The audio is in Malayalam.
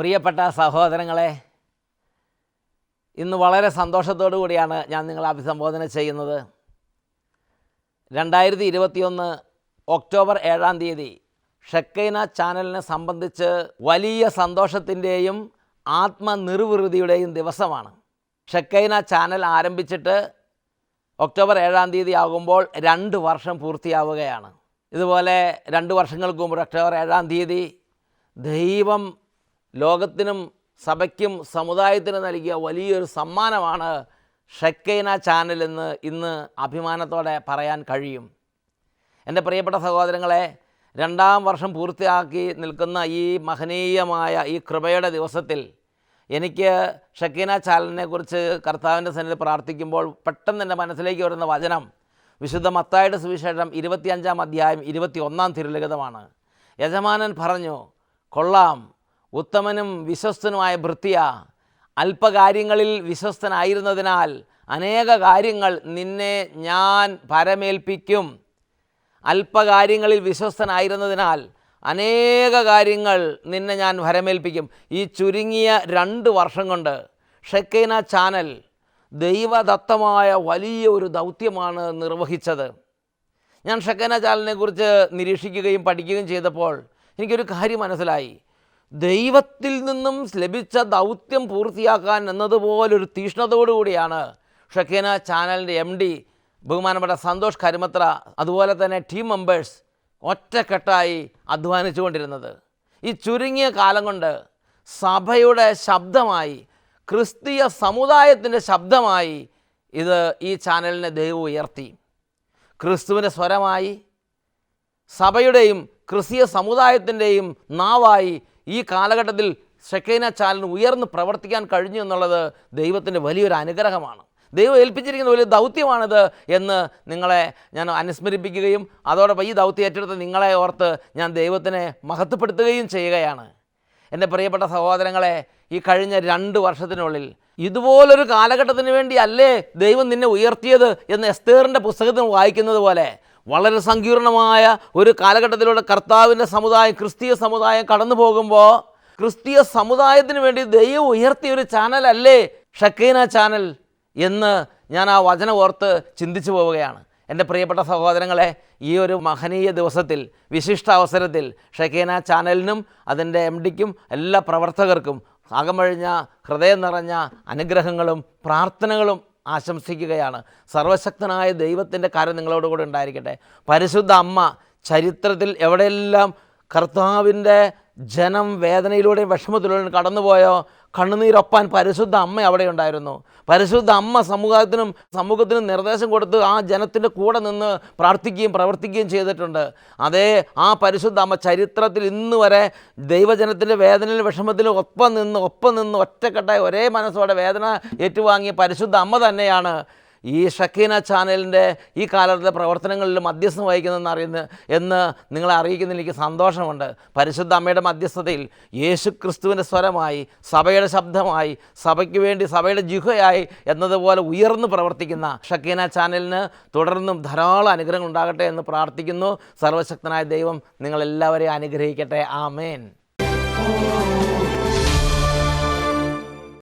പ്രിയപ്പെട്ട സഹോദരങ്ങളെ ഇന്ന് വളരെ സന്തോഷത്തോടു കൂടിയാണ് ഞാൻ നിങ്ങളെ അഭിസംബോധന ചെയ്യുന്നത്. രണ്ടായിരത്തി ഇരുപത്തിയൊന്ന് ഒക്ടോബർ ഏഴാം തീയതി ഷെക്കൈന ചാനലിനെ സംബന്ധിച്ച് വലിയ സന്തോഷത്തിന്റെയും ആത്മനിർവൃതിയുടെയും ദിവസമാണ്. ഷെക്കൈന ചാനൽ ആരംഭിച്ചിട്ട് ഒക്ടോബർ ഏഴാം തീയതി ആകുമ്പോൾ രണ്ട് വർഷം പൂർത്തിയാവുകയാണ്. ഇതുപോലെ രണ്ട് വർഷങ്ങൾക്ക് മുമ്പ് ഒക്ടോബർ ഏഴാം തീയതി ദൈവം ലോകത്തിനും സഭയ്ക്കും സമുദായത്തിനും നൽകിയ വലിയൊരു സമ്മാനമാണ് ഷെക്കൈന ചാനൽ എന്ന് ഇന്ന് അഭിമാനത്തോടെ പറയാൻ കഴിയും. എന്റെ പ്രിയപ്പെട്ട സഹോദരങ്ങളെ രണ്ടാം വർഷം പൂർത്തിയാക്കി നിൽക്കുന്ന ഈ മഹനീയമായ ഈ കൃപയുടെ ദിവസത്തിൽ എനിക്ക് ഷക്കീന ചാലനെക്കുറിച്ച് കുറിച്ച് കർത്താവിന്റെ സന്നിധി പ്രാർത്ഥിക്കുമ്പോൾ പെട്ടെന്ന് എന്റെ മനസ്സിലേക്ക് വരുന്ന വചനം വിശുദ്ധ മത്തായുടെ സുവിശേഷം ഇരുപത്തിയഞ്ചാം അധ്യായം ഇരുപത്തി ഒന്നാം തിരുലിഖിതമാണ്. യജമാനൻ പറഞ്ഞു കൊള്ളാം ഉത്തമനും വിശ്വസ്തനുമായ ഭൃത്യ അല്പകാര്യങ്ങളിൽ വിശ്വസ്തനായിരുന്നതിനാൽ അനേക കാര്യങ്ങൾ നിന്നെ ഞാൻ പരമേൽപ്പിക്കും. അല്പകാര്യങ്ങളിൽ വിശ്വസ്തനായിരുന്നതിനാൽ അനേക കാര്യങ്ങൾ നിന്നെ ഞാൻ ഭരമേൽപ്പിക്കും. ഈ ചുരുങ്ങിയ രണ്ട് വർഷം കൊണ്ട് ഷെക്കൈന ചാനൽ ദൈവദത്തമായ വലിയ ഒരു ദൗത്യമാണ് നിർവഹിച്ചത്. ഞാൻ ഷെക്കൈന ചാനലിനെ കുറിച്ച് നിരീക്ഷിക്കുകയും പഠിക്കുകയും ചെയ്തപ്പോൾ എനിക്കൊരു കാര്യം മനസ്സിലായി. ദൈവത്തിൽ നിന്നും ലഭിച്ച ദൗത്യം പൂർത്തിയാക്കാൻ എന്നതുപോലൊരു തീഷ്ണതയോടുകൂടിയാണ് ഷക്കീന ചാനലിന്റെ എം ഡി ബഹുമാനപ്പെട്ട സന്തോഷ് കരിമത്ര അതുപോലെ തന്നെ ടീം മെമ്പേഴ്സ് ഒറ്റക്കെട്ടായി അധ്വാനിച്ചുകൊണ്ടിരുന്നത്. ഈ ചുരുങ്ങിയ കാലം കൊണ്ട് സഭയുടെ ശബ്ദമായി ക്രിസ്തീയ സമുദായത്തിന്റെ ശബ്ദമായി ഇത് ഈ ചാനലിനെ ദൈവം ഉയർത്തി. ക്രിസ്തുവിന്റെ സ്വരമായി സഭയുടെയും ക്രിസ്തീയ സമുദായത്തിന്റെയും നാവായി ഈ കാലഘട്ടത്തിൽ ഷെക്കൈന ചാലിന് ഉയർന്ന് പ്രവർത്തിക്കാൻ കഴിഞ്ഞു എന്നുള്ളത് ദൈവത്തിന്റെ വലിയൊരു അനുഗ്രഹമാണ്. ദൈവം ഏൽപ്പിച്ചിരിക്കുന്ന വലിയ ദൗത്യമാണിത് എന്ന് നിങ്ങളെ ഞാൻ അനുസ്മരിപ്പിക്കുകയും അതോടൊപ്പം ഈ ദൗത്യം ഏറ്റെടുത്ത് നിങ്ങളെ ഓർത്ത് ഞാൻ ദൈവത്തിനെ മഹത്വപ്പെടുത്തുകയും ചെയ്യുകയാണ്. എന്റെ പ്രിയപ്പെട്ട സഹോദരങ്ങളെ ഈ കഴിഞ്ഞ രണ്ട് വർഷത്തിനുള്ളിൽ ഇതുപോലൊരു കാലഘട്ടത്തിന് വേണ്ടി അല്ലേ ദൈവം നിന്നെ ഉയർത്തിയത് എന്ന് എസ്തേറിന്റെ പുസ്തകത്തിൽ വായിക്കുന്നത് പോലെ വളരെ സങ്കീർണമായ ഒരു കാലഘട്ടത്തിലൂടെ കർത്താവിന്റെ സമുദായം ക്രിസ്തീയ സമുദായം കടന്നു പോകുമ്പോൾ ക്രിസ്തീയ സമുദായത്തിന് വേണ്ടി ദൈവം ഉയർത്തിയ ഒരു ചാനലല്ലേ ഷക്കീന ചാനൽ എന്ന് ഞാൻ ആ വചന ഓർത്ത് ചിന്തിച്ചു പോവുകയാണ്. എന്റെ പ്രിയപ്പെട്ട സഹോദരങ്ങളെ ഈ ഒരു മഹനീയ ദിവസത്തിൽ വിശിഷ്ട അവസരത്തിൽ ഷക്കീന ചാനലിനും അതിന്റെ എം ഡിക്കും എല്ലാ പ്രവർത്തകർക്കും അകമഴിഞ്ഞ ഹൃദയം നിറഞ്ഞ അനുഗ്രഹങ്ങളും പ്രാർത്ഥനകളും ആശംസിക്കുകയാണ്. സർവശക്തനായ ദൈവത്തിന്റെ കാര്യം നിങ്ങളോട് കൂടെ ഉണ്ടായിരിക്കട്ടെ. പരിശുദ്ധ അമ്മ ചരിത്രത്തിൽ എവിടെയെല്ലാം കർത്താവിന്റെ ജനം വേദനയിലൂടെയും വിഷമത്തിലൂടെയും കടന്നുപോയോ കണ്ണുനീരൊപ്പാൻ പരിശുദ്ധ അമ്മ അവിടെ ഉണ്ടായിരുന്നു. പരിശുദ്ധ അമ്മ സമൂഹത്തിനും സമൂഹത്തിനും നിർദ്ദേശം കൊടുത്ത് ആ ജനത്തിന്റെ കൂടെ നിന്ന് പ്രാർത്ഥിക്കുകയും പ്രവർത്തിക്കുകയും ചെയ്തിട്ടുണ്ട്. അതേ ആ പരിശുദ്ധ അമ്മ ചരിത്രത്തിൽ ഇന്ന് വരെ ദൈവജനത്തിന്റെ വേദനയിലും വിഷമത്തിലും ഒപ്പം നിന്ന് ഒപ്പം നിന്ന് ഒറ്റക്കെട്ടായി ഒരേ മനസ്സോടെ വേദന ഏറ്റുവാങ്ങിയ പരിശുദ്ധ അമ്മ തന്നെയാണ്. ഈ ഷക്കീന ചാനലിന്റെ ഈ കാലത്തെ പ്രവർത്തനങ്ങളിൽ മധ്യസ്ഥം വഹിക്കുന്നതെന്ന് അറിയുന്ന എന്ന് നിങ്ങളെ അറിയിക്കുന്നതിൽ എനിക്ക് സന്തോഷമുണ്ട്. പരിശുദ്ധ അമ്മയുടെ മധ്യസ്ഥതയിൽ യേശു ക്രിസ്തുവിന്റെ സ്വരമായി സഭയുടെ ശബ്ദമായി സഭയ്ക്ക് വേണ്ടി സഭയുടെ ജിഹയായി എന്നതുപോലെ ഉയർന്നു പ്രവർത്തിക്കുന്ന ഷക്കീന ചാനലിന് തുടർന്നും ധാരാളം അനുഗ്രഹങ്ങൾ ഉണ്ടാകട്ടെ എന്ന് പ്രാർത്ഥിക്കുന്നു. സർവശക്തനായ ദൈവം നിങ്ങളെല്ലാവരെയും അനുഗ്രഹിക്കട്ടെ. ആമേൻ.